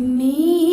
me?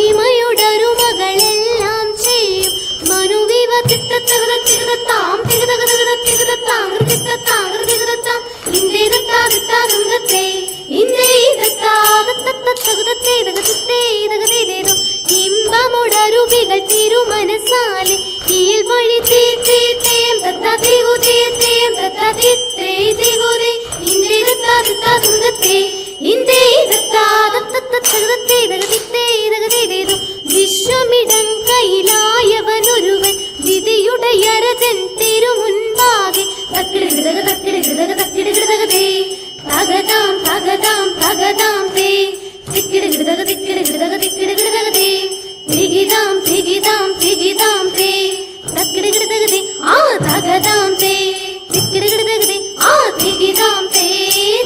മഹിമയുടൊരു ചെയ്യും. വഴി തീർത്തേം തീ തേം ദത്താ തിഗു തീ. തേം ദത്താ തീ തേ கிடுகிடுதக தக்கிடுகிடுதக தக்கிடுகிடுதகதே தகதாம் தகதாம் தகதாம் தே. திக்கிடுகிடுதக திக்கிடுகிடுதக திக்கிடுகிடுதகதே திகிதாம் திகிதாம் திகிதாம் தே. தக்கிடுகிடுதகதே ஆ தகதாம் தே. திக்கிடுகிடுதகதே ஆ திகிதாம் தே.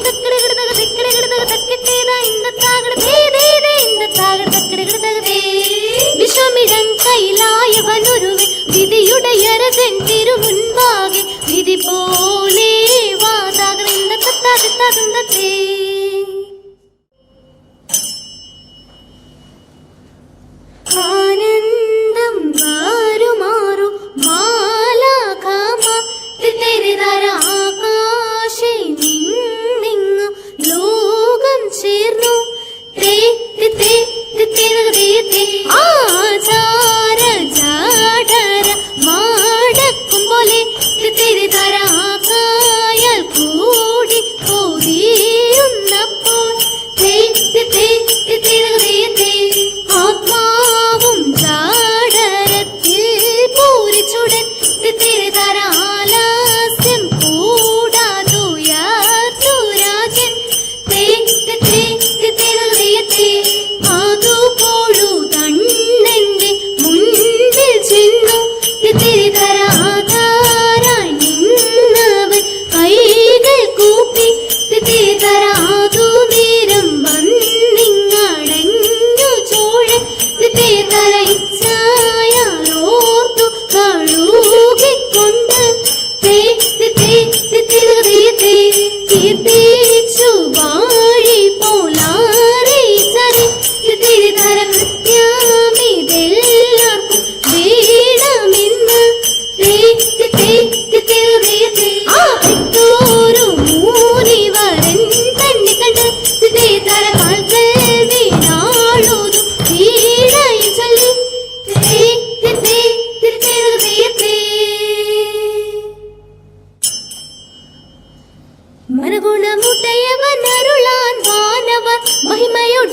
தக்கிடுகிடுதக திக்கிடுகிடுதக தக்கிட்டேதா இந்த தாகடு தே தே தே. இந்த தாகடு தக்கிடுகிடுதகதே விஷமிழங் கைலாயவனுருவே விதியுடைய ரசன் தகுந்த தீ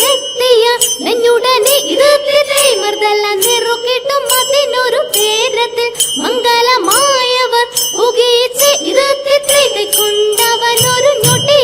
മഹിമയുടെത്തിയ നെഞ്ഞുടനെ ഇത് മർദ്ദല നിറുക്കിട്ടും അതിനൊരു പേരത്തിൽ മംഗളമായവർ ഉകയിച്ച് ഇത് കൈക്കൊണ്ടവൻ ഒരു ഞൊട്ടിയല